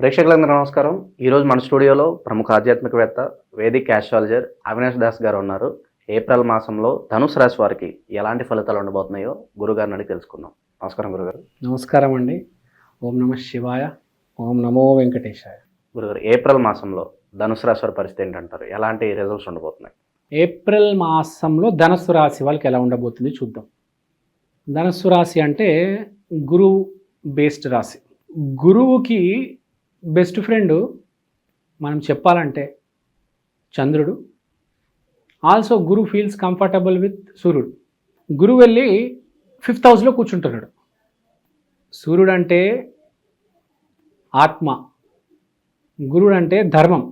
ప్రేక్షకులందరూ నమస్కారం. ఈరోజు మన స్టూడియోలో ప్రముఖ ఆధ్యాత్మికవేత్త వేదిక్ ఆస్ట్రాలజర్ అవినాష్ దాస్ గారు ఉన్నారు. ఏప్రిల్ మాసంలో ధనుసు రాశి వారికి ఎలాంటి ఫలితాలు ఉండబోతున్నాయో గురుగారిని అడిగి తెలుసుకుందాం. నమస్కారం గురుగారు. నమస్కారం అండి. ఓం నమ శివాయ ఓం నమో వెంకటేశాయ. గురుగారు ఏప్రిల్ మాసంలో ధనుసు రాశి వారి పరిస్థితి ఏంటంటారు? ఎలాంటి రిజల్ట్స్ ఉండబోతున్నాయి? ఏప్రిల్ మాసంలో ధనస్సు రాశి వాళ్ళకి ఎలా ఉండబోతుంది చూద్దాం. ధనస్సు రాశి అంటే గురువు బేస్డ్ రాశి. గురువుకి బెస్ట్ ఫ్రెండ్ మనం చెప్పాలంటే చంద్రుడు. Also Guru feels comfortable with సూర్యుడు గురువు వెళ్ళి ఫిఫ్త్ హౌస్లో కూర్చుంటున్నాడు. సూర్యుడు అంటే ఆత్మ. గురుడు అంటే ధర్మం.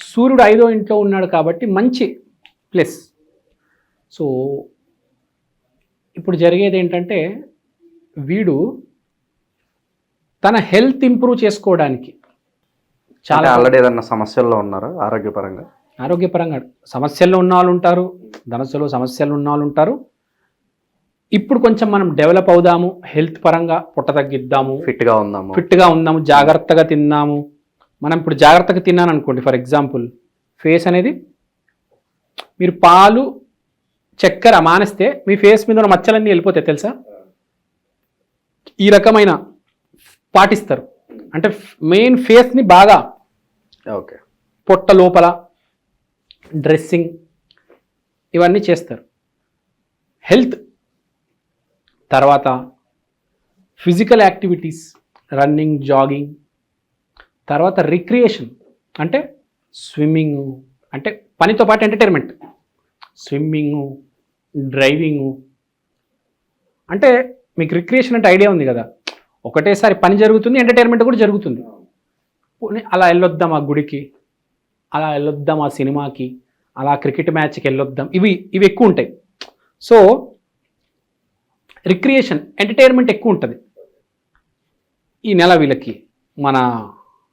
సూర్యుడు ఐదో ఇంట్లో ఉన్నాడు కాబట్టి మంచి ప్లస్ సో ఇప్పుడు జరిగేది ఏంటంటే వీడు తన హెల్త్ ఇంప్రూవ్ చేసుకోవడానికి చాలా ఆల్రెడీ ఏదన్నా సమస్యల్లో ఉన్నారు ఆరోగ్యపరంగా? ఆరోగ్యపరంగా సమస్యల్లో ఉన్న వాళ్ళు ఉంటారు ధనస్సులో సమస్యలు ఉన్న వాళ్ళు ఉంటారు ఇప్పుడు కొంచెం మనం డెవలప్ అవుదాము హెల్త్ పరంగా పుట్ట తగ్గిద్దాము ఫిట్గా ఉందాము. ఫిట్గా ఉందాము జాగ్రత్తగా తిందాము. మనం ఇప్పుడు జాగ్రత్తగా తిన్నాను అనుకోండి ఫర్ ఎగ్జాంపుల్ ఫేస్ అనేది మీరు పాలు చక్కెర మానేస్తే మీ ఫేస్ మీద ఉన్న మచ్చలన్నీ వెళ్ళిపోతాయి తెలుసా? ఈ రకమైన పాటిస్తారు. అంటే మెయిన్ ఫేస్ని బాగా ఓకే. పొట్ట లోపల డ్రెస్సింగ్ ఇవన్నీ చేస్తారు. హెల్త్ తర్వాత ఫిజికల్ యాక్టివిటీస్ రన్నింగ్ జాగింగ్ తర్వాత రిక్రియేషన్ అంటే స్విమ్మింగ్ అంటే పనితో పాటు ఎంటర్టైన్మెంట్ స్విమ్మింగ్ డ్రైవింగ్ అంటే మీకు రిక్రియేషన్ అంటే ఐడియా ఉంది కదా. ఒకటేసారి పని జరుగుతుంది ఎంటర్టైన్మెంట్ కూడా జరుగుతుంది. అలా వెళ్ళొద్దాం ఆ గుడికి అలా వెళ్ళొద్దాం ఆ సినిమాకి అలా క్రికెట్ మ్యాచ్కి వెళ్ళొద్దాం. ఇవి ఇవి ఎక్కువ ఉంటాయి. సో రిక్రియేషన్ ఎంటర్టైన్మెంట్ ఎక్కువ ఉంటుంది. ఈ నెల వీళ్ళకి మన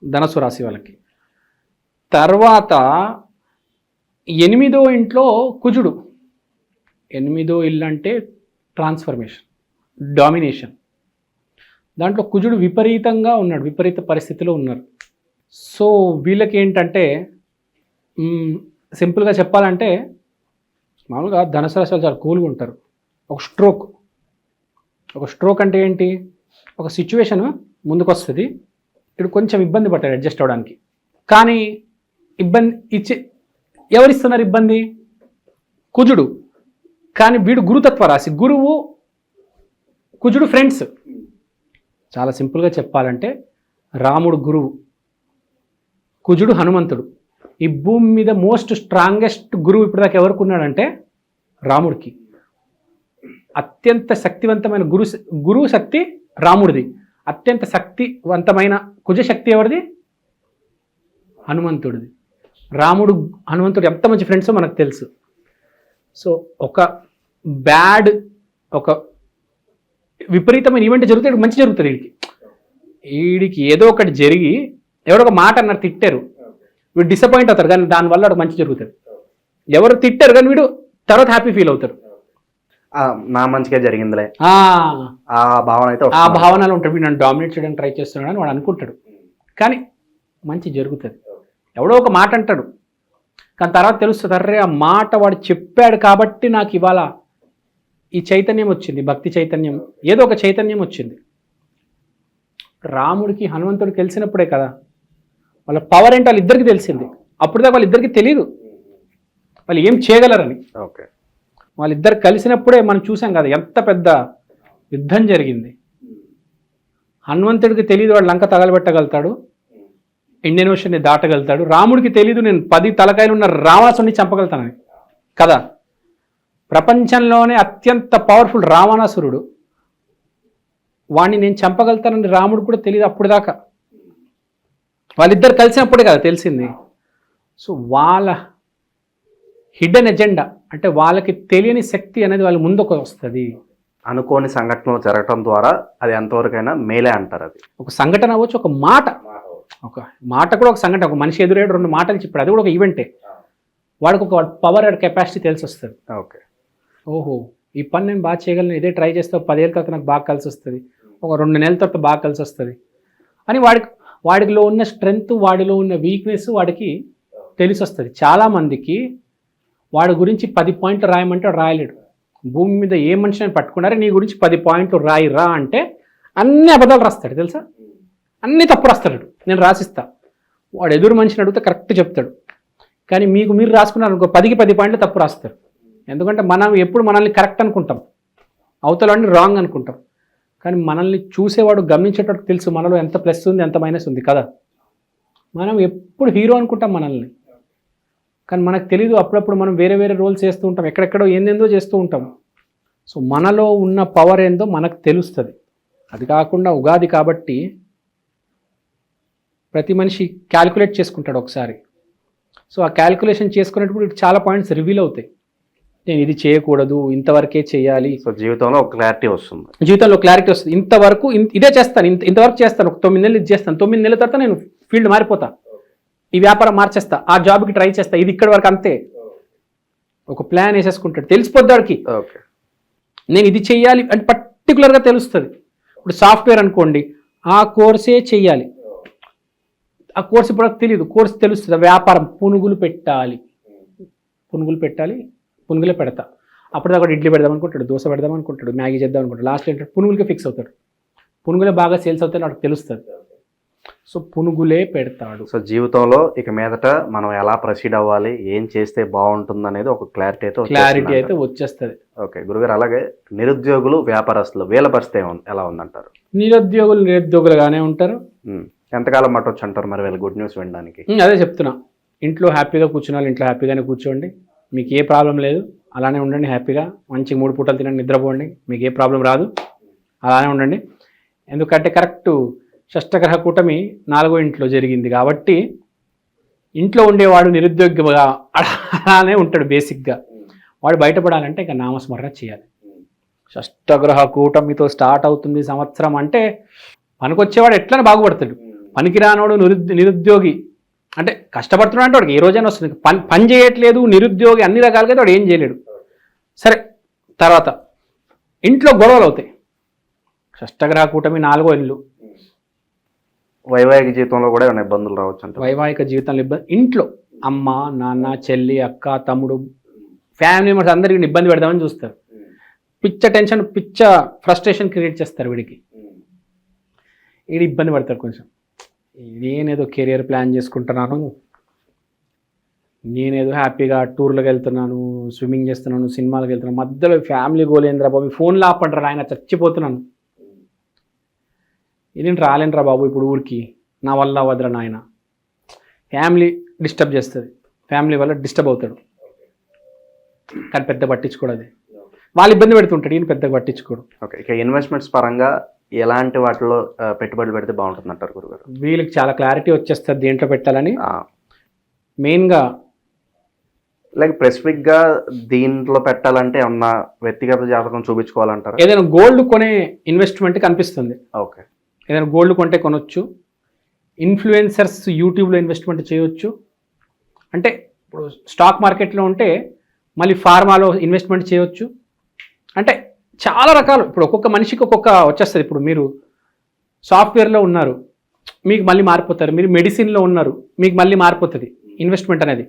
ధనసు రాశి వాళ్ళకి. తర్వాత ఎనిమిదో ఇంట్లో కుజుడు. ఎనిమిదో ఇల్లు అంటే ట్రాన్స్ఫర్మేషన్ డామినేషన్ దాంట్లో కుజుడు విపరీతంగా ఉన్నాడు విపరీత పరిస్థితిలో ఉన్నారు. సో వీళ్ళకి ఏంటంటే సింపుల్గా చెప్పాలంటే మామూలుగా ధనుసు రాశి చాలా కూల్గా ఉంటారు. ఒక స్ట్రోక్. ఒక స్ట్రోక్ అంటే ఏంటి? ఒక సిచ్యువేషన్ ముందుకు వస్తుంది కొంచెం ఇబ్బంది పడతాడు అడ్జస్ట్ అవ్వడానికి కానీ ఇబ్బంది ఇచ్చి ఎవరిస్తున్నారు ఇబ్బంది? కుజుడు. కానీ వీడు గురుతత్వ రాశి. గురువు కుజుడు ఫ్రెండ్స్ చాలా సింపుల్గా చెప్పాలంటే రాముడు గురువు కుజుడు హనుమంతుడు. ఈ భూమి మీద మోస్ట్ స్ట్రాంగెస్ట్ గురువు ఇప్పటిదాకా ఎవరికి ఉన్నాడంటే రాముడికి. అత్యంత శక్తివంతమైన గురు గురువు శక్తి రాముడిది. అత్యంత శక్తివంతమైన కుజ శక్తి ఎవరిది? హనుమంతుడిది. రాముడు హనుమంతుడు ఎంత మంచి ఫ్రెండ్సో మనకు తెలుసు. సో ఒక బ్యాడ్ ఒక విపరీతమైన ఈవెంట్ జరిగితే వీడికి మంచి జరుగుతుంది వీడికి వీడికి ఏదో ఒకటి జరిగి ఎవరో ఒక మాట అన్నారు తిట్టారు. వీడు డిసప్పాయింట్ అవుతారు కానీ దానివల్ల వాడికి మంచి జరుగుతుంది ఎవరు తిట్టారు కానీ వీడు తర్వాత హ్యాపీ ఫీల్ అవుతారు. ఆ, నా మంచిగా జరిగిందిలే. ఆ, భావన అయితే ఆ. భావనలో ఉంటాడు. వీడు నన్ను డామినేట్ చేయడానికి ట్రై చేస్తున్నాడు అని వాడు అనుకుంటాడు. కానీ మంచి జరుగుతుంది. ఎవడో ఒక మాట అంటాడు. కానీ తర్వాత తెలుస్తుంది అర్రే ఆ మాట వాడు చెప్పాడు కాబట్టి నాకు ఇవాళ ఈ చైతన్యం వచ్చింది భక్తి చైతన్యం. ఏదో ఒక చైతన్యం వచ్చింది. రాముడికి హనుమంతుడికి తెలిసినప్పుడే కదా వాళ్ళ పవర్ ఏంటో వాళ్ళిద్దరికి తెలిసింది. అప్పుడు దాకా వాళ్ళిద్దరికి తెలియదు వాళ్ళు ఏం చేయగలరని. ఓకే. వాళ్ళిద్దరు కలిసినప్పుడే మనం చూసాం కదా ఎంత పెద్ద యుద్ధం జరిగింది. హనుమంతుడికి తెలియదు వాడు లంక తగలబెట్టగలుగుతాడు ఇండియన్ ఓషన్ని దాటగలుగుతాడు. రాముడికి తెలియదు నేను పది తలకాయలు ఉన్న రావణాసుని చంపగలుగుతానని. కదా? ప్రపంచంలోనే అత్యంత పవర్ఫుల్ రావణాసురుడు. వాడిని నేను చంపగలుగుతానని రాముడు కూడా తెలియదు అప్పుడు దాకా. వాళ్ళిద్దరు కలిసినప్పుడే కదా తెలిసింది. సో వాళ్ళ హిడెన్ ఎజెండా అంటే వాళ్ళకి తెలియని శక్తి అనేది వాళ్ళ ముందుకు వస్తుంది. అనుకోని సంఘటనలు జరగటం ద్వారా అది ఎంతవరకైనా మేలే అంటారు అది. ఒక సంఘటన అవ్వచ్చు ఒక మాట. ఒక మాట కూడా ఒక సంఘటన ఒక మనిషి ఎదురేడు రెండు మాటలు చెప్పాడు అది కూడా ఒక ఈవెంటే వాడికి ఒక పవర్ అండ్ కెపాసిటీ తెలిసి వస్తుంది ఓకే. ఓహో ఈ పని నేను బాగా చేయగలను. ఇదే ట్రై చేస్తే పదేళ్ళ తర్వాత నాకు బాగా కలిసి వస్తుంది. ఒక రెండు నెలల తర్వాత బాగా కలిసి వస్తుంది. అని వాడికి వాడిలో ఉన్న స్ట్రెంగ్త్ వాడిలో ఉన్న వీక్నెస్ వాడికి తెలిసి వస్తుంది. చాలామందికి వాడి గురించి పది పాయింట్లు రాయమంటే వాడు రాయలేడు. భూమి మీద ఏ మనిషిని పట్టుకున్నారో నీ గురించి పది పాయింట్లు రాయి రా అంటే అన్ని అబద్ధాలు రాస్తాడు తెలుసా? అన్ని తప్పు రాస్తాడు. నేను రాసిస్తా. వాడు ఎదురు మనిషిని అడిగితే కరెక్ట్ చెప్తాడు. కానీ మీకు మీరు రాసుకున్నారు అనుకో పదికి పది పాయింట్లు తప్పు రాస్తారు. ఎందుకంటే మనం ఎప్పుడు మనల్ని కరెక్ట్ అనుకుంటాం. అవతలని రాంగ్ అనుకుంటాం. కానీ మనల్ని చూసేవాడు గమనించేటట్టు తెలుసు మనలో ఎంత ప్లస్ ఉంది ఎంత మైనస్ ఉంది కదా. మనం ఎప్పుడు హీరో అనుకుంటాం మనల్ని. కానీ మనకు తెలీదు అప్పుడప్పుడు మనం వేరే వేరే రోల్స్ చేస్తూ ఉంటాం. ఎక్కడెక్కడో ఏందేందో చేస్తూ ఉంటాం. సో మనలో ఉన్న పవర్ ఏందో మనకు తెలుస్తుంది. అది కాకుండా ఉగాది కాబట్టి ప్రతి మనిషి క్యాలిక్యులేట్ చేసుకుంటాడు ఒకసారి. సో ఆ క్యాలిక్యులేషన్ చేసుకునేటప్పుడు చాలా పాయింట్స్ రివీల్ అవుతాయి. నేను ఇది చేయకూడదు ఇంతవరకే చేయాలి. సో జీవితంలో ఒక క్లారిటీ వస్తుంది. జీవితంలో క్లారిటీ వస్తుంది. ఇంతవరకు ఇదే చేస్తాను. ఇంత ఇంతవరకు చేస్తాను. ఒక తొమ్మిది నెలలు ఇది చేస్తాను. తొమ్మిది నెలల తర్వాత నేను ఫీల్డ్ మారిపోతా. ఈ వ్యాపారం మార్చేస్తా. ఆ జాబ్కి ట్రై చేస్తా. ఇది ఇక్కడ వరకు అంతే. ఒక ప్లాన్ వేసేసుకుంటాడు. తెలిసిపోద్దాడికి ఓకే. నేను ఇది చెయ్యాలి అంటే పర్టికులర్గా తెలుస్తుంది. ఇప్పుడు సాఫ్ట్వేర్ అనుకోండి ఆ కోర్సే చెయ్యాలి ఆ కోర్స్ ఇప్పుడు తెలియదు కోర్స్ తెలుస్తుంది. వ్యాపారం. పునుగులు పెట్టాలి. పునుగులు పెట్టాలి. పునుగులే పెడతా. అప్పుడు దాకా ఇడ్లీ పెడదాం అనుకుంటాడు దోశ పెడదాం అనుకుంటాడు మ్యాగీ చేద్దాం అనుకుంటాడు. లాస్ట్ ఏంటంటే పునుగులకే ఫిక్స్ అవుతాడు. పునుగులే బాగా సేల్స్ అవుతాయి నాకు తెలుస్తుంది. సో పునుగులే పెడతాడు. సో జీవితంలో ఇక మీదట మనం ఎలా ప్రొసీడ్ అవ్వాలి ఏం చేస్తే బాగుంటుంది అనేది ఒక క్లారిటీ అయితే క్లారిటీ అయితే వచ్చేస్తుంది. ఓకే గురుగారు అలాగే నిరుద్యోగులు వ్యాపారస్తులు వీళ్ళ పరిస్థితి ఎలా ఉందంటారు? నిరుద్యోగులు నిరుద్యోగులుగానే ఉంటారు. ఉమ్. ఎంతకాలం పట్టవచ్చు అంటారు మరి వీళ్ళ గుడ్ న్యూస్ వినడానికి? ఉమ్, అదే చెప్తున్నా. ఇంట్లో హ్యాపీగా కూర్చున్న వాళ్ళు ఇంట్లో హ్యాపీగానే కూర్చోండి. మీకు ఏ ప్రాబ్లం లేదు అలానే ఉండండి హ్యాపీగా. మంచి మూడు పూటలు తినండి నిద్రపోండి మీకు ఏ ప్రాబ్లం రాదు అలానే ఉండండి. ఎందుకంటే కరెక్ట్ షష్టగ్రహ కూటమి నాలుగో ఇంట్లో జరిగింది కాబట్టి ఇంట్లో ఉండేవాడు నిరుద్యోగిగా అలానే ఉంటాడు బేసిక్గా. వాడు బయటపడాలంటే ఇంకా నామస్మరణ చేయాలి. షష్టగ్రహ కూటమితో స్టార్ట్ అవుతుంది సంవత్సరం అంటే పనికొచ్చేవాడు ఎట్లనే బాగుపడతాడు. పనికిరానోడు నిరుద్ నిరుద్యోగి అంటే కష్టపడుతున్నాడు అంటే వాడికి ఏ రోజైనా వస్తుంది. పని పని చేయట్లేదు నిరుద్యోగి అన్ని రకాలుగా అయితే వాడు ఏం చేయలేడు. సరే తర్వాత ఇంట్లో గొడవలు అవుతాయి. షష్టగ్రహ కూటమి నాలుగో ఇల్లు. వైవాహిక జీవితంలో కూడా ఏమైనా ఇబ్బందులు రావచ్చు అంటారు? వైవాహిక జీవితంలో ఇబ్బంది ఇంట్లో అమ్మ నాన్న చెల్లి అక్క తమ్ముడు ఫ్యామిలీ మెంబర్స్ అందరికీ ఇబ్బంది పెడదామని చూస్తారు. పిచ్చ టెన్షన్ పిచ్చ ఫ్రస్ట్రేషన్ క్రియేట్ చేస్తారు వీడికి. వీడు ఇబ్బంది పడతాడు కొంచెం. నేనేదో కెరియర్ ప్లాన్ చేసుకుంటున్నాను. నేనేదో హ్యాపీగా టూర్లకు వెళ్తున్నాను స్విమ్మింగ్ చేస్తున్నాను సినిమాలకు వెళ్తున్నాను. మధ్యలో ఫ్యామిలీ గోలేంద్రా బాబు? ఫోన్లో ఆపండ్రా ఆయన చచ్చిపోతున్నాను. ఇదేంటి రాలేనురా బాబు ఇప్పుడు ఊరికి? నా వల్ల వదరా నాయన. ఫ్యామిలీ డిస్టర్బ్ చేస్తుంది. ఫ్యామిలీ వల్ల డిస్టర్బ్ అవుతాడు. కానీ పెద్ద పట్టించుకోడు అది. వాళ్ళు ఇబ్బంది పెడుతుంటాడు ఈయన పెద్దగా పట్టించుకోడు. ఓకే ఇక ఇన్వెస్ట్మెంట్స్ పరంగా ఎలాంటి వాటిలో పెట్టుబడులు పెడితే బాగుంటుంది అంటారు గురుగారు? వీళ్ళకి చాలా క్లారిటీ వచ్చేస్తుంది దేంట్లో పెట్టాలని. మెయిన్గా లైక్ స్పెసిఫిక్గా దీంట్లో పెట్టాలంటే ఏమన్నా వ్యక్తిగత జాతకం చూపించుకోవాలంటారా? ఏదైనా గోల్డ్ కొనే ఇన్వెస్ట్మెంట్ కనిపిస్తుంది. ఓకే. ఏదైనా గోల్డ్ కొంటే కొనొచ్చు. ఇన్ఫ్లుయెన్సర్స్ యూట్యూబ్లో ఇన్వెస్ట్మెంట్ చేయొచ్చు. అంటే ఇప్పుడు స్టాక్ మార్కెట్లో ఉంటే మళ్ళీ ఫార్మాలో ఇన్వెస్ట్మెంట్ చేయొచ్చు. అంటే చాలా రకాలు. ఇప్పుడు ఒక్కొక్క మనిషికి ఒక్కొక్క వచ్చేస్తుంది. ఇప్పుడు మీరు సాఫ్ట్వేర్లో ఉన్నారు. మీకు మళ్ళీ మారిపోతారు. మీరు మెడిసిన్లో ఉన్నారు. మీకు మళ్ళీ మారిపోతుంది ఇన్వెస్ట్మెంట్ అనేది.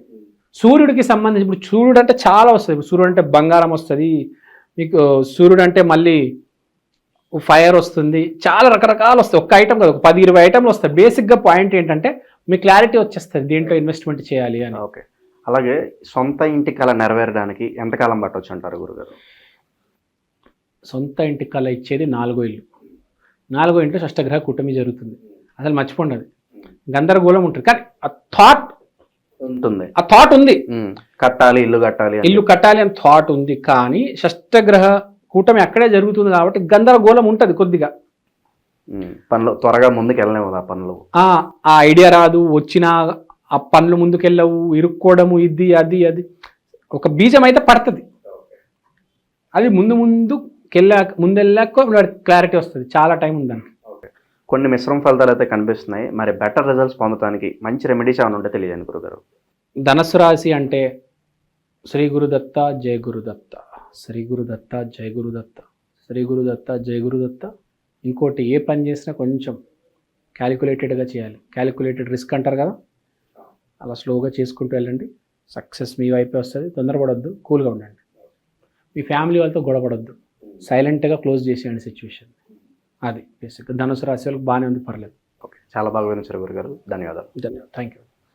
సూర్యుడికి సంబంధించి ఇప్పుడు సూర్యుడు అంటే చాలా వస్తుంది. ఇప్పుడు సూర్యుడు అంటే బంగారం వస్తుంది. మీకు సూర్యుడు అంటే మళ్ళీ ఫైర్ వస్తుంది. చాలా రకరకాలు వస్తాయి. ఒక్క ఐటమ్ కాదు. ఒక పది ఇరవై ఐటమ్లు వస్తాయి. బేసిక్గా పాయింట్ ఏంటంటే మీ క్లారిటీ వచ్చేస్తుంది. దేంట్లో ఇన్వెస్ట్మెంట్ చేయాలి అని. ఓకే. అలాగే సొంత ఇంటి కళ నెరవేరడానికి ఎంతకాలం పట్టవచ్చు అంటారు గురుగారు? సొంత ఇంటి కళ ఇచ్చేది నాలుగో ఇల్లు. నాలుగో ఇంట్లో షష్టగ్రహ కూటమి జరుగుతుంది. అసలు మర్చిపోండి అది గందరగోళం ఉంటుంది. కానీ ఆ థాట్ ఉంటుంది. ఆ థాట్ ఉంది. కట్టాలి ఇల్లు కట్టాలి ఇల్లు కట్టాలి అని థాట్ ఉంది. కానీ షష్టగ్రహ కూటమి అక్కడే జరుగుతుంది కాబట్టి గందరగోళం ఉంటుంది కొద్దిగా. పనులు త్వరగా ముందుకు వెళ్ళలేము ఆ పనులు. ఆ ఆ ఐడియా రాదు. వచ్చిన ఆ పనులు ముందుకెళ్ళవు. ఇరుక్కోవడము ఇది అది అది. ఒక బీజం అయితే పడుతుంది. అది ముందు ముందుకెళ్ళాక ముందెళ్ళాక క్లారిటీ వస్తుంది. చాలా టైం ఉందండి కొన్ని మిశ్రమ ఫలితాలు అయితే కనిపిస్తున్నాయి. మరి బెటర్ రిజల్ట్స్ పొందడానికి మంచి రెమెడీస్ ఏమైనా ఉంటే తెలియజేయండి గురుగారు. ధనస్సు రాశి అంటే శ్రీ గురుదత్త జయ గురుదత్త శ్రీ గురుదత్త జయ గురుదత్త శ్రీ గురుదత్త జయ గురుదత్త ఇంకోటి ఏ పని చేసినా కొంచెం క్యాలిక్యులేటెడ్గా చేయాలి. క్యాలిక్యులేటెడ్ రిస్క్ అంటారు కదా? అలా స్లోగా చేసుకుంటూ వెళ్ళండి. సక్సెస్ మీ వైపే వస్తుంది. తొందరపడొద్దు. కూల్గా ఉండండి. మీ ఫ్యామిలీ వాళ్ళతో గొడవపడొద్దు. సైలెంట్గా క్లోజ్ చేసేయండి సిచ్యువేషన్. అది బేసిక్ ధనుసు రాశి వాళ్ళకి బాగానే ఉంది పర్లేదు. ఓకే. చాలా బాగా వివరించారు గురుగారు. ధన్యవాదాలు. ధన్యవాదాలు. Thank you